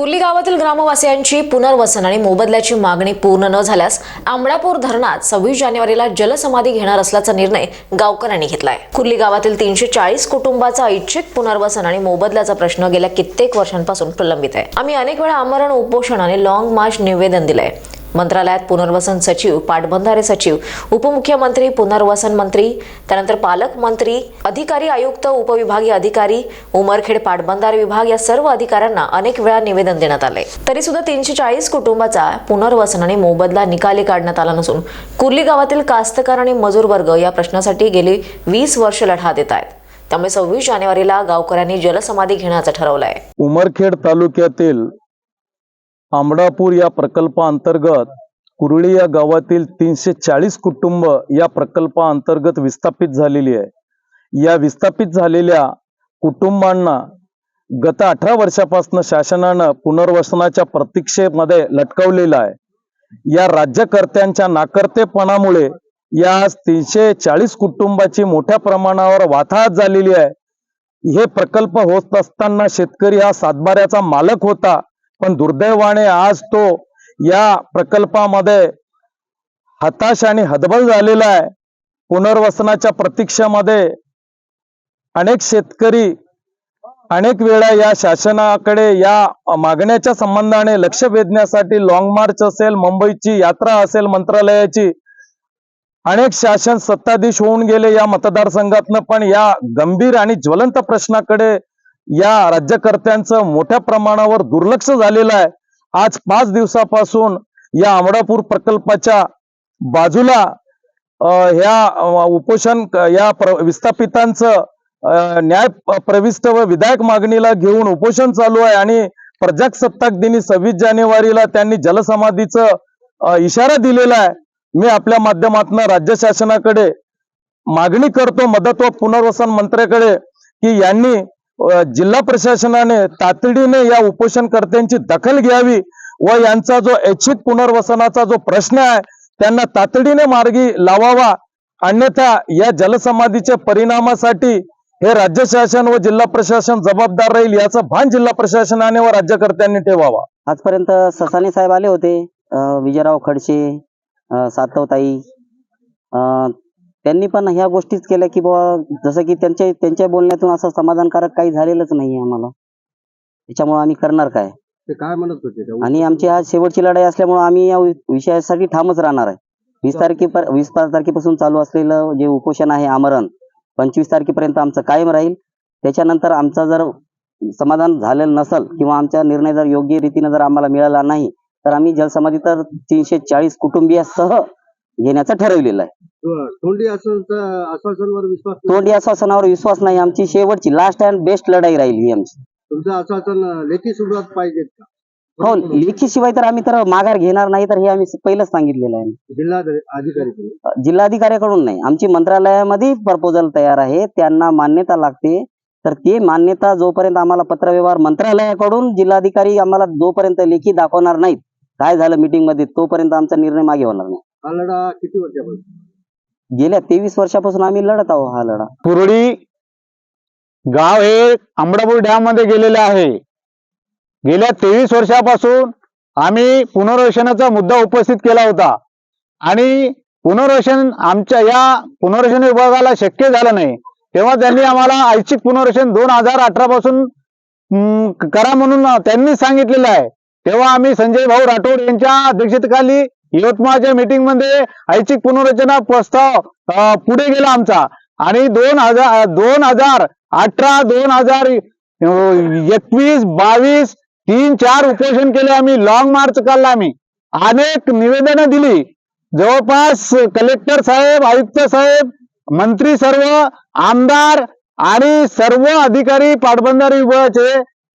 कुर्ली गावातील ग्रामवासियांची पुनर्वसन आणि मोबदल्याची मागणी पूर्ण न झाल्यास आंबळापूर धरणात सव्वीस जानेवारीला जलसमाधी घेणार असल्याचा निर्णय गावकऱ्यांनी घेतलाय. कुर्ली गावातील तीनशे चाळीस कुटुंबाचा ऐच्छिक पुनर्वसन आणि मोबदल्याचा प्रश्न गेल्या कित्येक वर्षांपासून प्रलंबित आहे. आम्ही अनेक वेळा आमरण उपोषण आणि लॉंग मार्च निवेदन दिलंय. मंत्रालयात पुनर्वसन सचिव पाटबंधारे सचिव उपमुख्यमंत्री पुनर्वसन मंत्री त्यानंतर पालकमंत्री अधिकारी आयुक्त उपविभागीय अधिकारी उमरखेड पाटबंधारे विभाग या सर्व अधिकाऱ्यांना अनेक वेळा निवेदन देण्यात आले. तरी सुद्धा तीनशे चाळीस कुटुंबाचा पुनर्वसन आणि मोबदला निकाली काढण्यात आला नसून कुर्ली गावातील कास्तकार आणि मजूर वर्ग या प्रश्नासाठी गेली वीस वर्ष लढा देत आहेत. त्यामुळे सव्वीस जानेवारीला गावकऱ्यांनी जलसमाधी घेण्याचं ठरवलंय. उमरखेड तालुक्यातील आंबडापूर या प्रकल्पाअंतर्गत कुरळी या गावातील तीनशे चाळीस कुटुंब या प्रकल्पाअंतर्गत विस्थापित झालेली आहे. या विस्थापित झालेल्या कुटुंबांना गत अठरा वर्षापासून शासनानं पुनर्वसनाच्या प्रतीक्षेमध्ये लटकवलेलं आहे. या राज्यकर्त्यांच्या नाकर्तेपणामुळे या तीनशे चाळीस कुटुंबाची मोठ्या प्रमाणावर वाताहत झालेली आहे. हे प्रकल्प होत असताना शेतकरी हा सातबाऱ्याचा मालक होता. पण दुर्दैवाने आज तो या प्रकल्पामध्ये हताश आणि हतबल झालेला आहे. पुनर्वसनाच्या प्रतीक्षेमध्ये अनेक शेतकरी अनेक वेळा या शासनाकडे या मागण्याच्या संबंधाने लक्ष वेधण्यासाठी लॉंग मार्च असेल मुंबईची यात्रा असेल मंत्रालयाची अनेक शासन सत्ताधीश होऊन गेले या मतदारसंघातनं. पण या गंभीर आणि ज्वलंत प्रश्नाकडे या राज्यकर्त्यांचं मोठ्या प्रमाणावर दुर्लक्ष झालेलं आहे. आज पाच दिवसापासून या आमडापूर प्रकल्पाच्या बाजूला अं, ह्या उपोषण या विस्थापितांचं न्याय प्रविष्ट व विधायक मागणीला घेऊन उपोषण चालू आहे आणि प्रजासत्ताक दिनी सव्वीस जानेवारीला त्यांनी जलसमाधीचं इशारा दिलेला आहे. मी आपल्या माध्यमातून राज्य शासनाकडे मागणी करतो मदत व पुनर्वसन मंत्र्याकडे की यांनी जिल्हा प्रशासनाने तातडीने या उपोषणकर्त्यांची दखल घ्यावी व यांचा जो ऐच्छिक पुनर्वसनाचा जो प्रश्न आहे त्यांना तातडीने मार्गी लावावा. अन्यथा या जलसमाधीच्या परिणामासाठी हे राज्य शासन व जिल्हा प्रशासन जबाबदार राहील याचं भान जिल्हा प्रशासनाने व राज्यकर्त्यांनी ठेवावा. आजपर्यंत ससाने साहेब आले होते विजयराव खडसे सातवताई अं, त्यांनी पण ह्या गोष्टीच केल्या की बाबा जसं की त्यांच्या त्यांच्या बोलण्यातून असं समाधानकारक काही झालेलंच नाही आम्हाला. त्याच्यामुळे आम्ही करणार काय? ते काय म्हणत होते आणि आमची आज शेवटची लढाई असल्यामुळे आम्ही या विषयासाठी ठामच राहणार आहे. वीस तारखे वीस तारखेपासून चालू असलेलं जे उपोषण आहे आमरण पंचवीस तारखेपर्यंत आमचं कायम राहील. त्याच्यानंतर आमचा जर समाधान झालेलं नसल किंवा आमचा निर्णय जर योग्य रीतीने जर आम्हाला मिळाला नाही तर आम्ही जलसमाधी तर तीनशे चाळीस कुटुंबियासह घेण्याचं ठरवलेलं आहे. तोंडी आश्वासनवर विश्वास नाही. तोंडी आश्वासनावर विश्वास नाही. आमची शेवटची लास्ट अँड बेस्ट लढाई राहील ही आमची. तुमचं आश्वासन लेखी सुरुवात पाहिजे का? हो लेखी शिवाय तर आम्ही तर माघार घेणार नाही तर हे आम्ही पहिलंच सांगितलेलं आहे. जिल्हा अधिकारी जिल्हाधिकाऱ्याकडून नाही. आमची मंत्रालयामध्ये प्रपोजल तयार आहे. त्यांना मान्यता लागते. तर ते मान्यता जोपर्यंत आम्हाला पत्रव्यवहार मंत्रालयाकडून जिल्हाधिकारी आम्हाला जोपर्यंत लेखी दाखवणार नाहीत काय झालं मीटिंगमध्ये तोपर्यंत आमचा निर्णय मागे होणार नाही. हा लढा किती वर्षापासून? गेल्या तेवीस वर्षापासून आम्ही लढत आहोत हा लढा. कुरडी गाव हे आंबडापूर डॅममध्ये गेलेले आहे. गेल्या तेवीस वर्षापासून आम्ही पुनर्वसनाचा मुद्दा उपस्थित केला होता. आणि पुनर्वसन आमच्या या पुनर्वसन विभागाला शक्य झालं नाही. तेव्हा त्यांनी आम्हाला ऐच्छिक पुनर्वसन दोन हजार अठरा पासून करा म्हणून त्यांनी सांगितलेलं आहे. तेव्हा आम्ही संजय भाऊ राठोड यांच्या अध्यक्षतेखाली यवतमाळच्या मीटिंगमध्ये ऐच्छिक पुनर्रचना प्रस्ताव पुढे गेला आमचा. आणि दोन हजार दोन हजार अठरा दोन हजार एकवीस बावीस तीन चार उपोषण केले आम्ही. लॉंग मार्च काढला आम्ही. अनेक निवेदनं दिली. जवळपास कलेक्टर साहेब आयुक्त साहेब मंत्री सर्व आमदार आणि सर्व अधिकारी पाटबंधारे विभागाचे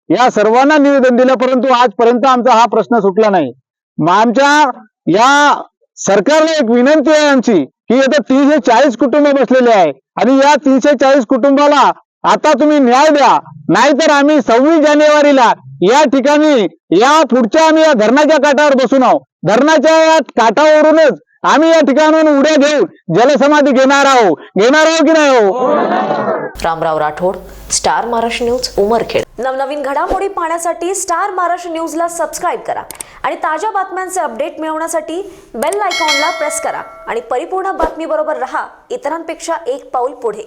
या सर्वांना निवेदन दिलं परंतु आजपर्यंत आमचा हा प्रश्न सुटला नाही. मग आमच्या या सरकारला एक विनंती आहे आमची की आता तीनशे चाळीस कुटुंब बसलेले आहे. आणि या तीनशे चाळीस कुटुंबाला आता तुम्ही न्याय द्या. नाहीतर आम्ही सव्वीस जानेवारीला या ठिकाणी या पुढच्या आम्ही या धरणाच्या काठावर बसून आहोत. धरणाच्या या काठावरूनच आम्ही या ठिकाणाहून उड्या घेऊन जलसमाधी घेणार आहोत. घेणार आहोत की नाही हो रामराव राठोड स्टार महाराष्ट्र न्यूज उमरखेड. नवनवीन घडामोडी पाहण्यासाठी स्टार महाराष्ट्र न्यूजला सबस्क्राईब करा आणि ताज्या बातम्यांचे अपडेट मिळवण्यासाठी बेल आयकॉनला प्रेस करा आणि परिपूर्ण बातमीबरोबर रहा. इतरांपेक्षा एक पाऊल पुढे.